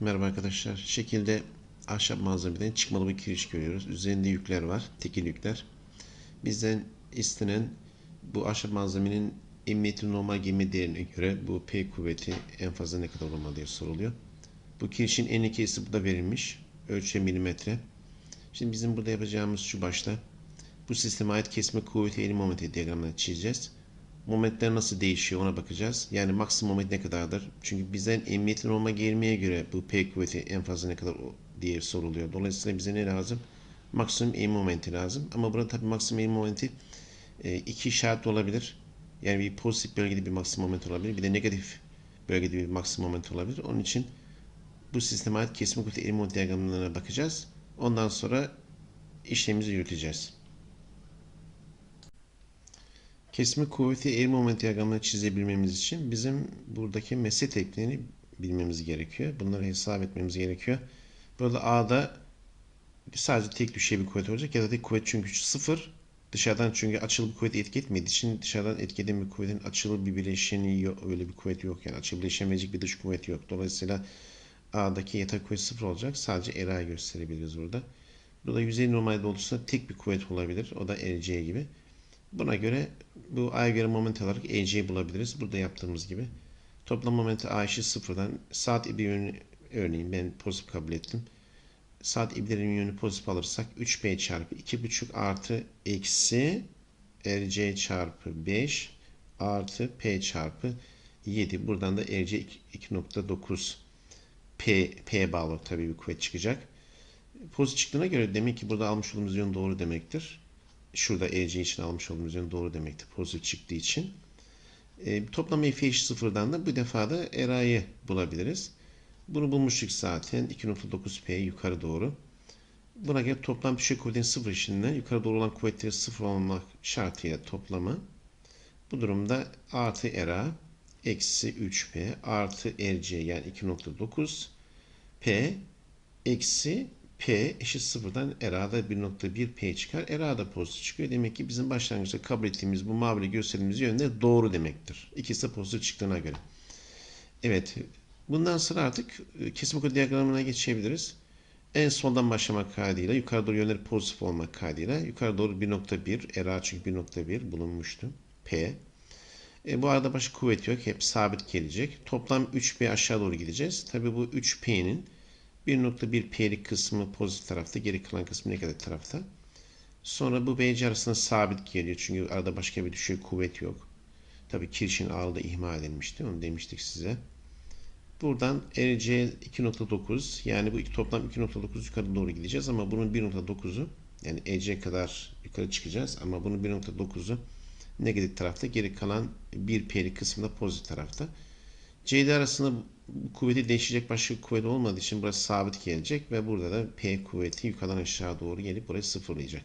Merhaba arkadaşlar. Şekilde ahşap malzemeden çıkmalı bir kiriş görüyoruz. Üzerinde yükler var. Tekil yükler. Bizden istenen bu ahşap malzemenin emniyeti normal gemi değerine göre bu P kuvveti en fazla ne kadar olmalı diye soruluyor. Bu kirişin en ikisi burada verilmiş. Ölçü milimetre. Şimdi bizim burada yapacağımız şu başta. Bu sisteme ait kesme kuvveti eğim momenti diyagramını çizeceğiz. Momentler nasıl değişiyor ona bakacağız. Yani maksimum moment ne kadardır? Çünkü bizden emniyetin olma gelmeye göre bu P kuvveti en fazla ne kadar diye soruluyor. Dolayısıyla bize ne lazım? Maksimum eğim momenti lazım. Ama burada tabii maksimum eğim momenti e, iki işaret olabilir. Yani bir pozitif bölgede bir maksimum moment olabilir. Bir de negatif bölgede bir maksimum moment olabilir. Onun için bu sisteme ait kesme kuvveti eğim momenti diyagramlarına bakacağız. Ondan sonra işlemimizi yürüteceğiz. Kesme kuvveti eğim momenti diyagramını çizebilmemiz için bizim buradaki mesele tekniğini bilmemiz gerekiyor. Bunları hesap etmemiz gerekiyor. Burada A'da sadece tek düşey bir kuvvet olacak ya da tek kuvvet çünkü sıfır. Dışarıdan çünkü açılı bir kuvvet etki etmediği için dışarıdan etki bir kuvvetin açılı bir bileşeni yok. Öyle bir kuvvet yok. Yani açılı bileşemeyecek bir dış kuvvet yok. Dolayısıyla A'daki yatak kuvvet sıfır olacak. Sadece ERA gösterebiliriz burada. Burada yüzey normalde olursa tek bir kuvvet olabilir. O da RC gibi. Buna göre bu A'ya göre moment olarak EC bulabiliriz. Burada yaptığımız gibi. Toplam momenti A eşit sıfırdan saat ibi yönü örneğin ben pozitif kabul ettim. Saat iblerinin yönü pozitif alırsak 3P çarpı 2,5 artı eksi RC çarpı 5 artı P çarpı 7. Buradan da RC 2.9 P, P bağlı tabii bir kuvvet çıkacak. Pozitif çıktığına göre demek ki burada almış olduğumuz yön doğru demektir şurada EC için almış olduğumuz yön doğru demektir. Pozitif çıktığı için. E, toplam F eşit sıfırdan da bu defa da RA'yı bulabiliriz. Bunu bulmuştuk zaten. 2.9P yukarı doğru. Buna göre toplam düşey kuvvetin sıfır işinden yukarı doğru olan kuvvetleri sıfır olmak şartıyla toplamı. Bu durumda artı RA eksi 3P artı RC yani 2.9 P eksi P eşit sıfırdan Era'da 1.1 P çıkar. Era'da pozitif çıkıyor. Demek ki bizim başlangıçta kabul ettiğimiz bu maviyle gösterdiğimiz yönde doğru demektir. İkisi de pozitif çıktığına göre. Evet. Bundan sonra artık e, kesim kod diyagramına geçebiliriz. En soldan başlamak kaydıyla yukarı doğru yönleri pozitif olmak kaydıyla yukarı doğru 1.1 Era çünkü 1.1 bulunmuştu. P. E, bu arada başka kuvvet yok. Hep sabit gelecek. Toplam 3P aşağı doğru gideceğiz. Tabi bu 3P'nin 1.1 P'lik kısmı pozitif tarafta, geri kalan kısmı negatif tarafta. Sonra bu BC arasında sabit geliyor. Çünkü arada başka bir düşey kuvvet yok. Tabi kirişin ağırlığı ihmal edilmişti. Onu demiştik size. Buradan RC 2.9 yani bu toplam 2.9 yukarı doğru gideceğiz ama bunun 1.9'u yani EC kadar yukarı çıkacağız ama bunun 1.9'u negatif tarafta geri kalan 1 P'lik kısmında pozitif tarafta. CD arasında kuvveti değişecek başka bir kuvvet olmadığı için burası sabit gelecek ve burada da P kuvveti yukarıdan aşağı doğru gelip burayı sıfırlayacak.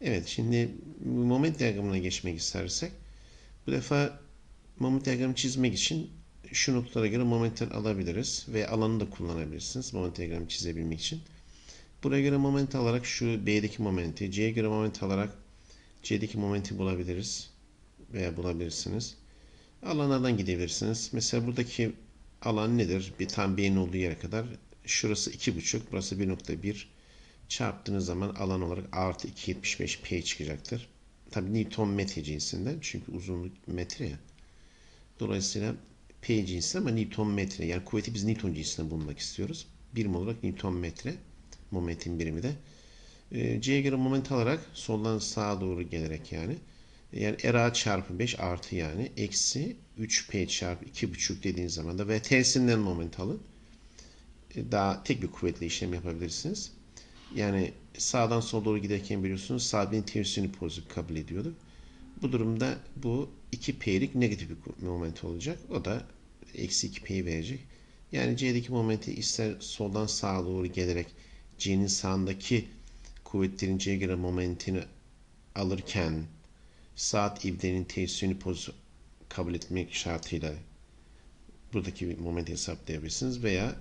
Evet şimdi moment diyagramına geçmek istersek bu defa moment diyagramı çizmek için şu noktalara göre momentler alabiliriz ve alanı da kullanabilirsiniz moment diyagramı çizebilmek için. Buraya göre moment alarak şu B'deki momenti, C'ye göre moment alarak C'deki momenti bulabiliriz veya bulabilirsiniz. Alanlardan gidebilirsiniz. Mesela buradaki alan nedir? Bir tam B'nin olduğu yere kadar. Şurası 2.5, burası 1.1. Çarptığınız zaman alan olarak artı 2.75 P çıkacaktır. Tabi Newton metre cinsinden. Çünkü uzunluk metre ya. Dolayısıyla P cinsi ama Newton metre. Yani kuvveti biz Newton cinsinden bulmak istiyoruz. Birim olarak Newton metre. Momentin birimi de. Ee, C'ye göre moment alarak soldan sağa doğru gelerek yani. Yani RA çarpı 5 artı yani eksi 3P çarpı 2,5 dediğiniz zaman da ve tersinden moment alın. E, Daha tek bir kuvvetle işlem yapabilirsiniz. Yani sağdan sola doğru giderken biliyorsunuz sabitin tersini pozitif kabul ediyorduk. Bu durumda bu 2P'lik negatif bir moment olacak. O da eksi 2P'yi verecek. Yani C'deki momenti ister soldan sağa doğru gelerek C'nin sağındaki kuvvetlerin C'ye göre momentini alırken saat ivdenin tesirini pozitif kabul etmek şartıyla buradaki bir moment hesaplayabilirsiniz veya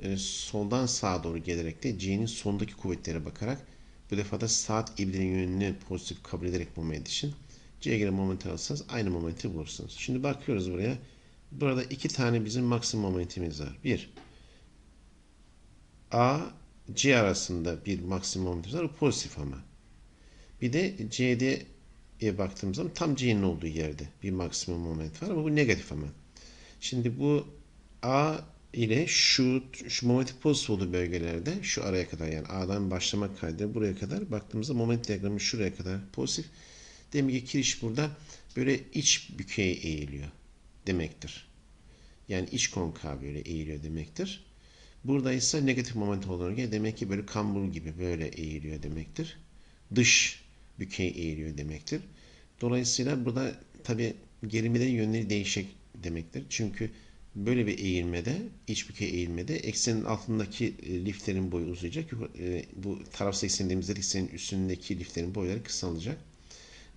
e, soldan sağa doğru gelerek de C'nin sondaki kuvvetlere bakarak bu defa da saat ibrenin yönünü pozitif kabul ederek moment için C'ye göre moment alırsanız aynı momenti bulursunuz. Şimdi bakıyoruz buraya. Burada iki tane bizim maksimum momentimiz var. Bir, A, C arasında bir maksimum moment var. O pozitif ama. Bir de C'de baktığımız zaman tam C'nin olduğu yerde bir maksimum moment var ama bu negatif ama. Şimdi bu A ile şu, şu momentin pozitif olduğu bölgelerde şu araya kadar yani A'dan başlamak kaydıyla buraya kadar baktığımızda moment diyagramı şuraya kadar pozitif. Demek ki kiriş burada böyle iç bükeye eğiliyor demektir. Yani iç konkav böyle eğiliyor demektir. Burada ise negatif moment olarak demek ki böyle kambur gibi böyle eğiliyor demektir. Dış bükey eğiliyor demektir. Dolayısıyla burada tabi gerilmelerin yönleri değişik demektir. Çünkü böyle bir eğilmede, iç bükey eğilmede eksenin altındaki e, liflerin boyu uzayacak. E, bu tarafsız eksen dediğimizde eksenin üstündeki liflerin boyları kısalacak.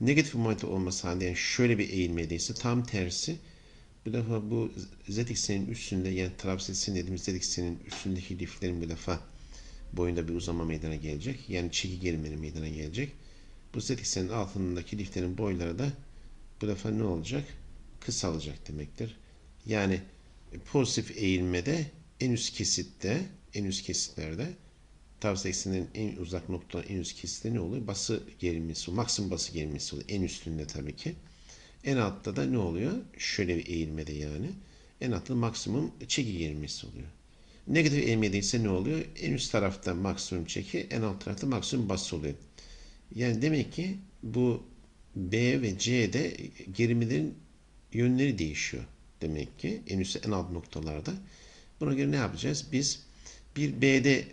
Negatif moment olması halinde yani şöyle bir eğilmedeyse tam tersi bu defa bu z eksenin üstünde yani tarafsız eksen dediğimiz z eksenin üstündeki liflerin bu defa boyunda bir uzama meydana gelecek. Yani çeki gerilmeni meydana gelecek. Bu z eksenin altındaki liflerin boyları da bu defa ne olacak? Kısalacak demektir. Yani pozitif eğilmede en üst kesitte, en üst kesitlerde tavsiye ekseninin en uzak nokta, en üst kesitte ne oluyor? Bası gerilmesi, maksimum bası gerilmesi oluyor. En üstünde tabii ki. En altta da ne oluyor? Şöyle bir eğilmede yani. En altta maksimum çeki gerilmesi oluyor. Negatif eğilmede ise ne oluyor? En üst tarafta maksimum çeki, en alt tarafta maksimum bas oluyor. Yani demek ki bu B ve C'de gerilmelerin yönleri değişiyor. Demek ki en üst en alt noktalarda. Buna göre ne yapacağız? Biz bir B'de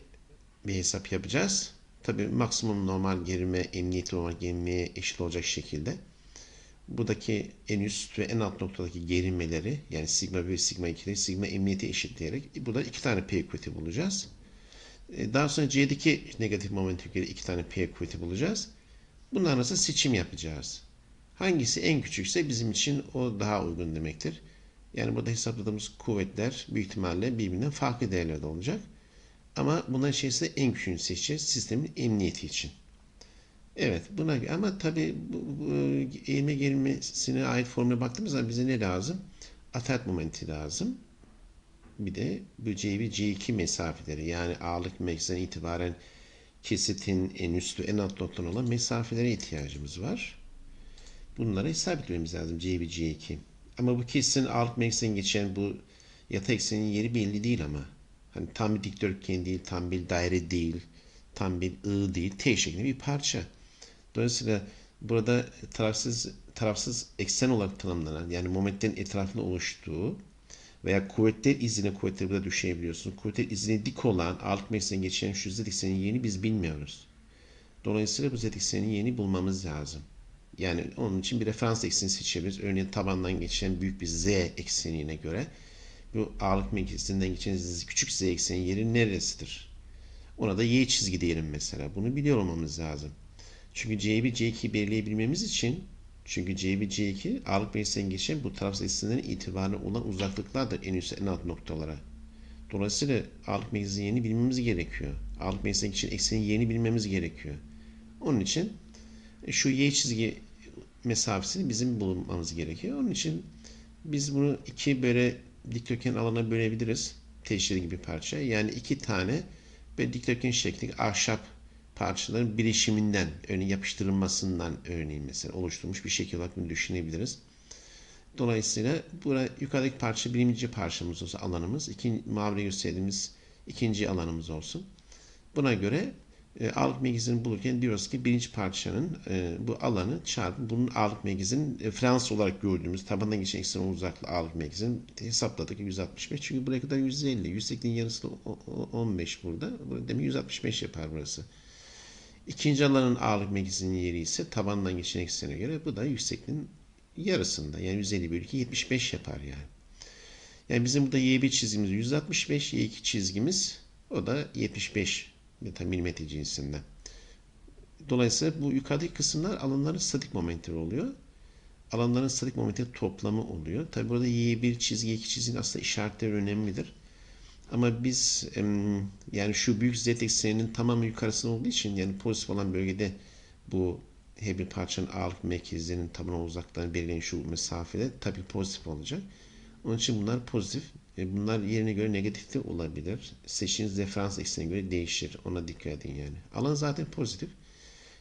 bir hesap yapacağız. Tabi maksimum normal gerilme, emniyetli normal gerilmeye eşit olacak şekilde buradaki en üst ve en alt noktadaki gerilmeleri yani sigma 1 sigma 2'leri sigma emniyeti eşitleyerek burada iki tane P kuvveti bulacağız. E, daha sonra C'deki negatif momentu göre iki tane P kuvveti bulacağız. Bunların arasında seçim yapacağız. Hangisi en küçükse bizim için o daha uygun demektir. Yani burada hesapladığımız kuvvetler büyük ihtimalle birbirinden farklı değerlerde olacak. Ama bunların içerisinde en küçüğünü seçeceğiz sistemin emniyeti için. Evet buna ama tabi bu, bu eğilme gerilmesine ait formüle baktığımız zaman bize ne lazım? Atat momenti lazım. Bir de bu C1 C2 mesafeleri yani ağırlık merkezinden itibaren kesitin en üstü en alt noktadan olan mesafelere ihtiyacımız var. Bunları hesaplamamız lazım C1 C2. Ama bu kesitin ağırlık merkezinden geçen bu yatay eksenin yeri belli değil ama. Hani tam bir dikdörtgen değil, tam bir daire değil, tam bir I değil, T şeklinde bir parça. Dolayısıyla burada tarafsız tarafsız eksen olarak tanımlanan yani momentlerin etrafında oluştuğu veya kuvvetler izine kuvvetleri burada düşebiliyorsunuz. Kuvvetler izine dik olan ağırlık merkezinden geçen şu z yerini biz bilmiyoruz. Dolayısıyla bu z eksenin yerini bulmamız lazım. Yani onun için bir referans ekseni seçebiliriz. Örneğin tabandan geçen büyük bir z eksenine göre bu ağırlık merkezinden geçen küçük z eksenin yeri neresidir? Ona da y çizgi diyelim mesela. Bunu biliyor olmamız lazım. Çünkü C1, C2'yi belirleyebilmemiz için çünkü C1, C2 ağırlık meclisinden geçen bu taraf sayısından itibaren olan uzaklıklardır en üst en alt noktalara. Dolayısıyla ağırlık meclisinin yerini bilmemiz gerekiyor. Ağırlık meclisinden geçen eksenin yerini bilmemiz gerekiyor. Onun için şu y çizgi mesafesini bizim bulmamız gerekiyor. Onun için biz bunu iki böyle dikdörtgen alana bölebiliriz. Teşhir gibi parça. Yani iki tane böyle dikdörtgen şeklinde ahşap parçaların birleşiminden, örneğin yapıştırılmasından örneğin mesela oluşturmuş bir şekil olarak bunu düşünebiliriz. Dolayısıyla burada yukarıdaki parça birinci parçamız olsa alanımız, ikinci, mavi gösterdiğimiz ikinci alanımız olsun. Buna göre e, ağırlık merkezini bulurken diyoruz ki birinci parçanın e, bu alanı çarpı bunun ağırlık merkezinin e, Fransız olarak gördüğümüz tabandan geçen eksen uzaklığı ağırlık merkezini hesapladık 165. Çünkü buraya kadar 150. 180'in yarısı da 15 burada. Demek 165 yapar burası. İkinci alanın ağırlık merkezinin yeri ise tabandan geçen eksene göre bu da yüksekliğin yarısında. Yani 150 bölü 2 75 yapar yani. Yani bizim burada Y1 çizgimiz 165, Y2 çizgimiz o da 75 milimetre cinsinden. Dolayısıyla bu yukarıdaki kısımlar alanların statik momentleri oluyor. Alanların statik momentleri toplamı oluyor. Tabi burada Y1 çizgi, Y2 çizginin aslında işaretleri önemlidir. Ama biz yani şu büyük z ekseninin tamamı yukarısında olduğu için yani pozitif olan bölgede bu her bir parçanın ağırlık merkezlerinin tabana uzaklığını belirleyen şu mesafede tabii pozitif olacak. Onun için bunlar pozitif E, bunlar yerine göre negatif de olabilir. Seçtiğiniz referans eksenine göre değişir. Ona dikkat edin yani. Alan zaten pozitif.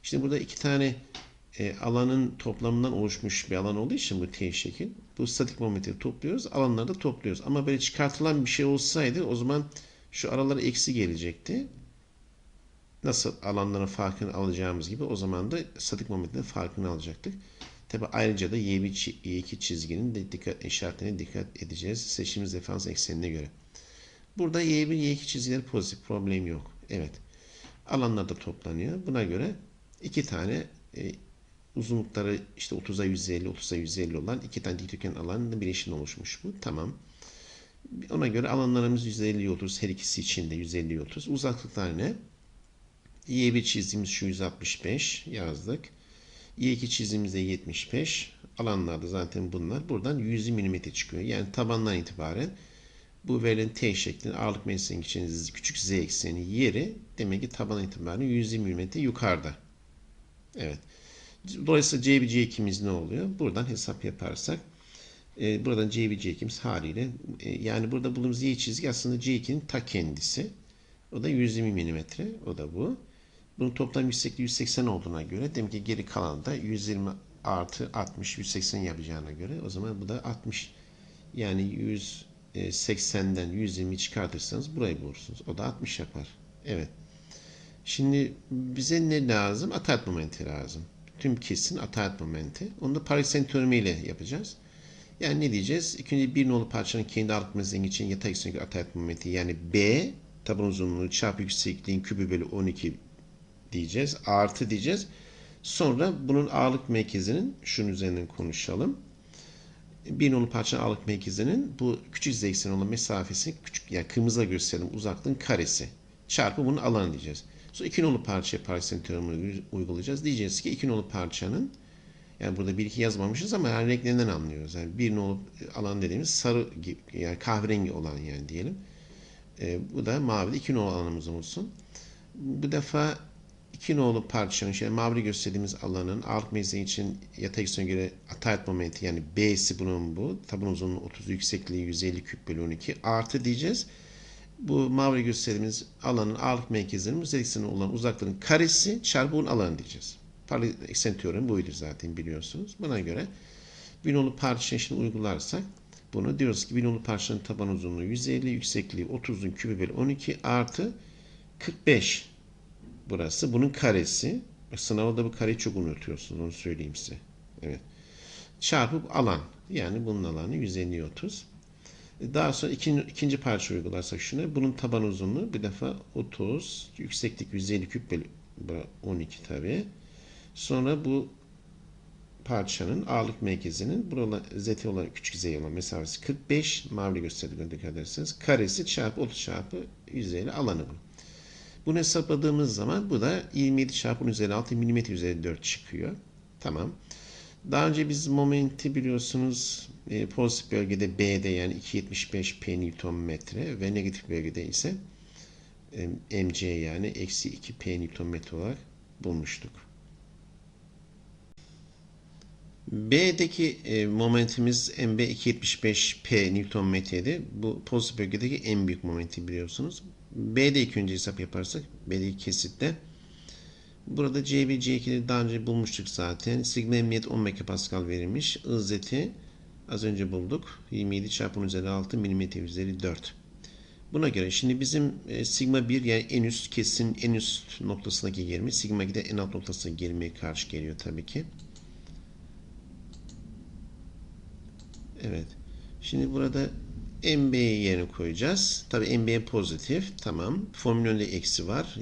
Şimdi burada iki tane e, alanın toplamından oluşmuş bir alan olduğu için bu T şekil. Bu statik momenti topluyoruz. Alanları da topluyoruz. Ama böyle çıkartılan bir şey olsaydı o zaman şu aralara eksi gelecekti. Nasıl alanların farkını alacağımız gibi o zaman da statik momentin farkını alacaktık. Tabi ayrıca da Y1, Y2 çizginin de dikkat işaretine dikkat edeceğiz. Seçtiğimiz referans eksenine göre. Burada Y1, Y2 çizgileri pozitif. Problem yok. Evet. Alanlar da toplanıyor. Buna göre iki tane e, uzunlukları işte 30'a 150, 30'a 150 olan iki tane dikdörtgen alanın bileşiğinden oluşmuş bu. Tamam. Ona göre alanlarımız 150 30 her ikisi için de 150 30. Uzaklıklar ne? Y1 çizdiğimiz şu 165 yazdık. Y2 çizdiğimizde 75. Alanlarda zaten bunlar. Buradan 100 mm çıkıyor. Yani tabandan itibaren bu verilen T şeklinde ağırlık mesleğinin için küçük z ekseni yeri demek ki taban itibaren 120 mm yukarıda. Evet. Dolayısıyla C1 C2'miz ne oluyor? Buradan hesap yaparsak e, buradan C1 C2'miz haliyle e, yani burada bulduğumuz Y çizgi aslında C2'nin ta kendisi. O da 120 mm. O da bu. Bunun toplam yüksekliği 180 olduğuna göre demek ki geri kalan da 120 artı 60 180 yapacağına göre o zaman bu da 60 yani 180'den 120 çıkartırsanız burayı bulursunuz. O da 60 yapar. Evet. Şimdi bize ne lazım? Ataat momenti lazım. Tüm kesin ataat momenti. Onu da Paris ile yapacağız. Yani ne diyeceğiz? İkinci bir nolu parçanın kendi ağırlık mesleki için yatay eksenlik ataat momenti yani B taban uzunluğu çarpı yüksekliğin kübü bölü 12 diyeceğiz. Artı diyeceğiz. Sonra bunun ağırlık merkezinin şunun üzerinden konuşalım. Bir nolu parçanın ağırlık merkezinin bu küçük z ekseni olan mesafesi küçük yani kırmızıda gösterelim uzaklığın karesi çarpı bunun alanı diyeceğiz. Sonra iki nolu parçaya Paris'in teoremini uygulayacağız. Diyeceğiz ki iki nolu parçanın yani burada bir iki yazmamışız ama yani renklerinden anlıyoruz. Yani bir nolu alan dediğimiz sarı yani kahverengi olan yani diyelim. E, bu da mavi iki nolu alanımız olsun. Bu defa iki nolu parçanın şey mavi gösterdiğimiz alanın ağırlık mevzii için yatay eksene göre atayet momenti yani B'si bunun bu. Taban uzunluğu 30 yüksekliği 150 küp bölü 12 artı diyeceğiz. Bu mavi gösterdiğimiz alanın ağırlık merkezlerinin özel olan uzaklığın karesi çarpı bunun alanı diyeceğiz. Paralel eksen teoremi buydu zaten biliyorsunuz. Buna göre bir nolu parça için uygularsak bunu diyoruz ki bir nolu parçanın taban uzunluğu 150, yüksekliği 30'un kübü bölü 12 artı 45 burası. Bunun karesi. Sınavda bu kareyi çok unutuyorsunuz. Onu söyleyeyim size. Evet. Çarpıp alan. Yani bunun alanı 150 30. Daha sonra ikinci, ikinci parça uygularsak şunu. Bunun taban uzunluğu bir defa 30. Yükseklik 150 küp bölü 12 tabi. Sonra bu parçanın ağırlık merkezinin burada z olan küçük z olan mesafesi 45 mavi gösterdiğine dikkat ederseniz karesi çarpı 30 çarpı 150 alanı bu. Bunu hesapladığımız zaman bu da 27 çarpı 10 üzeri 6 mm üzeri 4 çıkıyor. Tamam. Daha önce biz momenti biliyorsunuz e, pozitif bölgede B'de yani 275 P Newton metre ve negatif bölgede ise e, mc yani eksi 2 P Newton metre olarak bulmuştuk. B'deki e, momentimiz MB 275 P Newton metreydi. Bu pozitif bölgedeki en büyük momenti biliyorsunuz. B'de ilk önce hesap yaparsak B'deki kesitte burada C1, C2'yi daha önce bulmuştuk zaten. Sigma emniyet 10 MPa verilmiş. Izzeti az önce bulduk. 27 çarpı 10 üzeri 6 mm üzeri 4. Buna göre şimdi bizim e, sigma 1 yani en üst kesin en üst noktasındaki germe sigma 2 de en alt noktasına germeye karşı geliyor tabii ki. Evet. Şimdi burada MB'yi yerine koyacağız. Tabi MB pozitif. Tamam. Formülünde eksi var.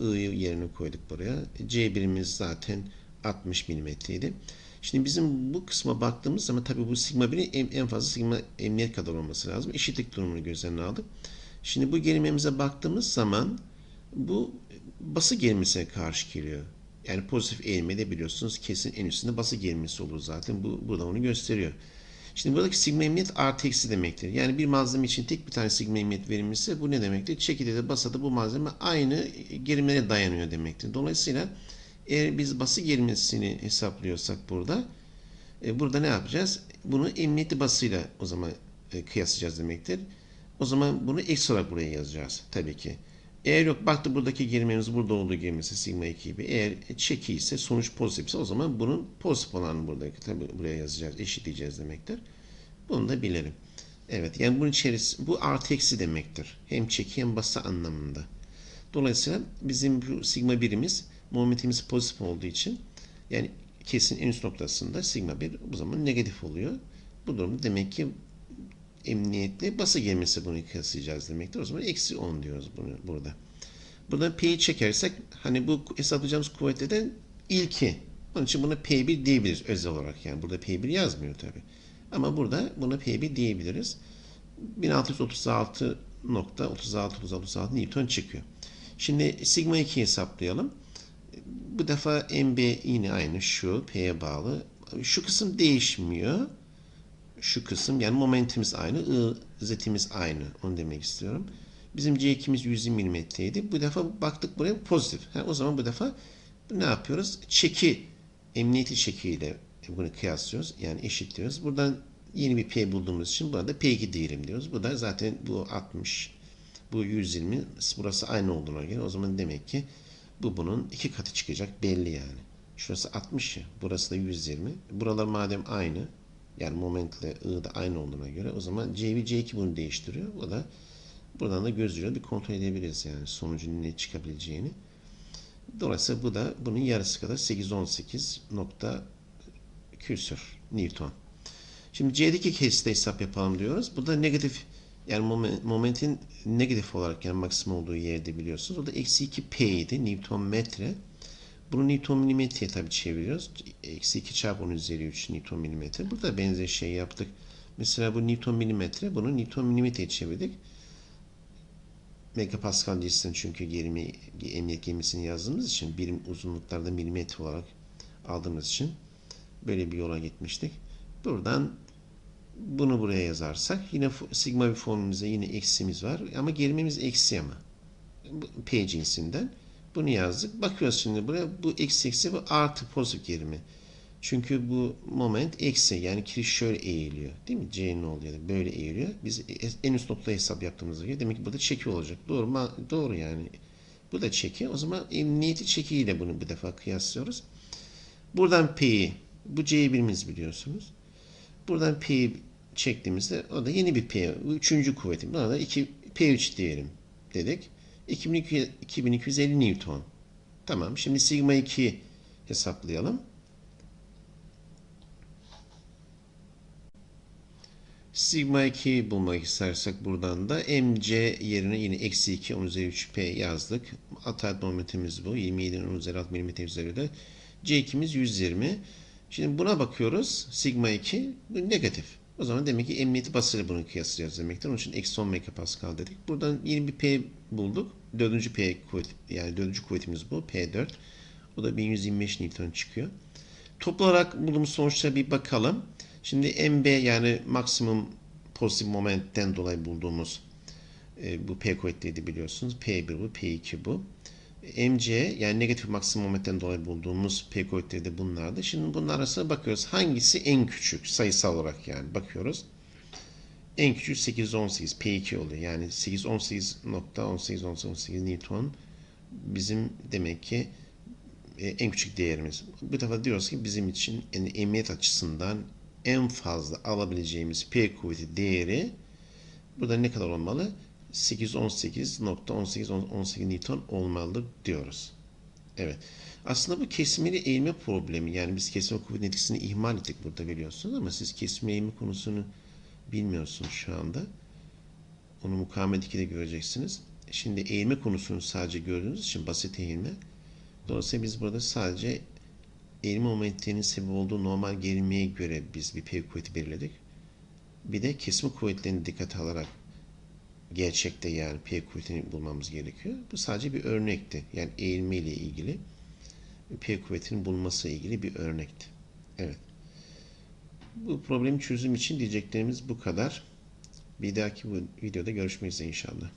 I'yı yerine koyduk buraya. C birimiz zaten 60 milimetreydi. Şimdi bizim bu kısma baktığımız zaman tabi bu sigma 1'in en fazla sigma emniyet kadar olması lazım. Eşitlik durumunu göz önüne aldık. Şimdi bu gerilmemize baktığımız zaman bu bası gerilmesine karşı geliyor. Yani pozitif eğilmede biliyorsunuz kesin en üstünde bası gerilmesi olur zaten. Bu burada onu gösteriyor. Şimdi buradaki sigma emniyet artı eksi demektir. Yani bir malzeme için tek bir tane sigma emniyet verilmişse bu ne demektir? Çekide de basada bu malzeme aynı gerilmeye dayanıyor demektir. Dolayısıyla eğer biz bası gerilmesini hesaplıyorsak burada e, burada ne yapacağız? Bunu emniyetli basıyla o zaman e, kıyaslayacağız demektir. O zaman bunu eksi olarak buraya yazacağız tabii ki. Eğer yok baktı buradaki gerilmemiz burada olduğu gerilmesi sigma 2 gibi. Eğer çeki ise sonuç pozitifse o zaman bunun pozitif olanı buradaki tabii buraya yazacağız. Eşitleyeceğiz demektir. Bunu da bilelim. Evet yani bunun içerisi bu artı eksi demektir. Hem çeki hem bası anlamında. Dolayısıyla bizim bu sigma birimiz momentimiz pozitif olduğu için yani kesin en üst noktasında sigma 1 bu zaman negatif oluyor. Bu durumda demek ki emniyetli bası gelmesi bunu kıyaslayacağız demektir. O zaman eksi 10 diyoruz bunu burada. Burada P'yi çekersek hani bu hesaplayacağımız kuvvette de ilki. Onun için buna P1 diyebiliriz özel olarak. Yani burada P1 yazmıyor tabi. Ama burada buna P1 diyebiliriz. 1636.3636 Newton çıkıyor. Şimdi sigma 2 hesaplayalım. Bu defa MB yine aynı şu P'ye bağlı. Şu kısım değişmiyor. Şu kısım yani momentimiz aynı. I, Z'imiz aynı. Onu demek istiyorum. Bizim C2'miz 120 mm'ydi. Bu defa baktık buraya pozitif. Ha, o zaman bu defa ne yapıyoruz? Çeki, emniyeti çekiyle bunu kıyaslıyoruz. Yani eşitliyoruz. Buradan yeni bir P bulduğumuz için burada P2 diyelim diyoruz. Bu da zaten bu 60, bu 120. Burası aynı olduğuna göre o zaman demek ki bu bunun iki katı çıkacak belli yani. Şurası 60 ya. Burası da 120. Buralar madem aynı yani momentle I da aynı olduğuna göre o zaman C1 C2 bunu değiştiriyor. O da buradan da gözlüyor bir kontrol edebiliriz yani sonucun ne çıkabileceğini. Dolayısıyla bu da bunun yarısı kadar 818 nokta küsür Newton. Şimdi C'deki kesite hesap yapalım diyoruz. Bu da negatif yani moment, momentin negatif olarak yani maksimum olduğu yerde biliyorsunuz. O da eksi 2 P idi Newton metre. Bunu Newton milimetreye tabi çeviriyoruz. Eksi 2 çarpı 10 üzeri 3 Newton milimetre. Burada benzer şey yaptık. Mesela bu Newton milimetre. Bunu Newton milimetreye çevirdik. Megapascal cinsinden çünkü gerimi, emniyet gemisini yazdığımız için birim uzunluklarda milimetre olarak aldığımız için böyle bir yola gitmiştik. Buradan bunu buraya yazarsak yine sigma bir formülümüzde yine eksimiz var ama gerimimiz eksi ama. P cinsinden. Bunu yazdık. Bakıyoruz şimdi buraya. Bu eksi eksi bu artı pozitif gerimi. Çünkü bu moment eksi yani kiriş şöyle eğiliyor. Değil mi? C ne oluyor? Böyle eğiliyor. Biz en üst noktayı hesap yaptığımızda göre demek ki burada çeki olacak. Doğru? Doğru yani. Bu da çeki. O zaman emniyeti çekiyle bunu bir defa kıyaslıyoruz. Buradan P'yi bu C'yi birimiz biliyorsunuz. Buradan P'yi çektiğimizde o da yeni bir P. Üçüncü kuvveti. Buna da 2 P3 diyelim dedik. 2250 Newton. Tamam. Şimdi sigma 2 hesaplayalım. Sigma 2 bulmak istersek buradan da mc yerine yine eksi 2 10 üzeri 3 p yazdık. Ataat momentimiz bu. 27 10 üzeri 6 mm üzeri de. C2'miz 120. Şimdi buna bakıyoruz. Sigma 2 negatif. O zaman demek ki emniyeti basıyla bunu kıyaslayacağız demektir. Onun için eksi 10 megapascal dedik. Buradan yeni bir P bulduk. Dördüncü P kuvvet, yani dördüncü kuvvetimiz bu. P4. O da 1125 Newton çıkıyor. Toplu olarak bulduğumuz sonuçlara bir bakalım. Şimdi MB yani maksimum pozitif momentten dolayı bulduğumuz e, bu P kuvvetliydi biliyorsunuz. P1 bu, P2 bu. MC yani negatif maksimum momentten dolayı bulduğumuz P kuvvetleri de bunlardı. Şimdi bunlar arasında bakıyoruz. Hangisi en küçük sayısal olarak yani bakıyoruz. En küçük 818 P2 oluyor. Yani 818.1818 Newton bizim demek ki e, en küçük değerimiz. Bu defa diyoruz ki bizim için yani emniyet açısından en fazla alabileceğimiz P kuvveti değeri burada ne kadar olmalı? 818.1818 Newton olmalıdır diyoruz. Evet. Aslında bu kesmeli eğilme problemi yani biz kesme kuvvetin etkisini ihmal ettik burada biliyorsunuz ama siz kesme eğilme konusunu bilmiyorsunuz şu anda. Onu mukavemet 2'de göreceksiniz. Şimdi eğilme konusunu sadece gördüğünüz için basit eğilme. Dolayısıyla biz burada sadece eğilme momentinin sebep olduğu normal gerilmeye göre biz bir P kuvveti belirledik. Bir de kesme kuvvetlerini dikkate alarak gerçekte yani P kuvvetini bulmamız gerekiyor. Bu sadece bir örnekti. Yani eğilme ile ilgili P kuvvetinin bulması ile ilgili bir örnekti. Evet. Bu problemi çözüm için diyeceklerimiz bu kadar. Bir dahaki videoda görüşmek üzere inşallah.